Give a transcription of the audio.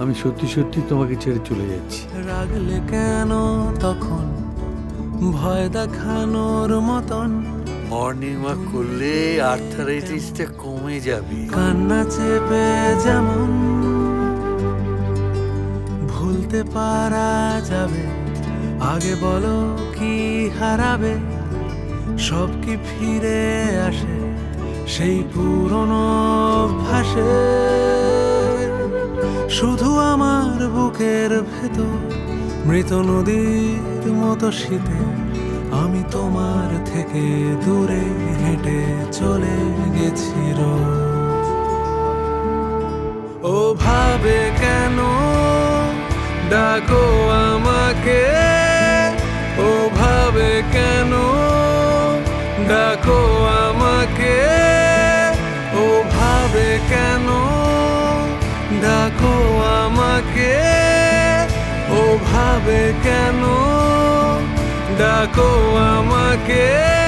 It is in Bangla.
আমি সত্যি সত্যি তোমাকে ছেড়ে চলে যাচ্ছি। রাগলে কেন তখন? ভয় দেখানোর মতন। মর্নিং ওয়াক করলে আর্থারাইটিসটা কমে যাবে। কান্না চেপে যেমন ভুলতে পারা যাবে আগে বলো কি হারাবে সব কি ফিরে আসে সেই পুরনো ভাসে শুধু আমার বুকের ভেতর, মৃত নদীর মতো শীতে আমি তোমার থেকে দূরে হেঁটে চলে গেছি ও ভাবে কেন ডাকো আমাকে? ও ভাবে কেন ডাকো আমাকে? ও ভাবে কেন ডাকো ও কেন? ডাকো আমাকে।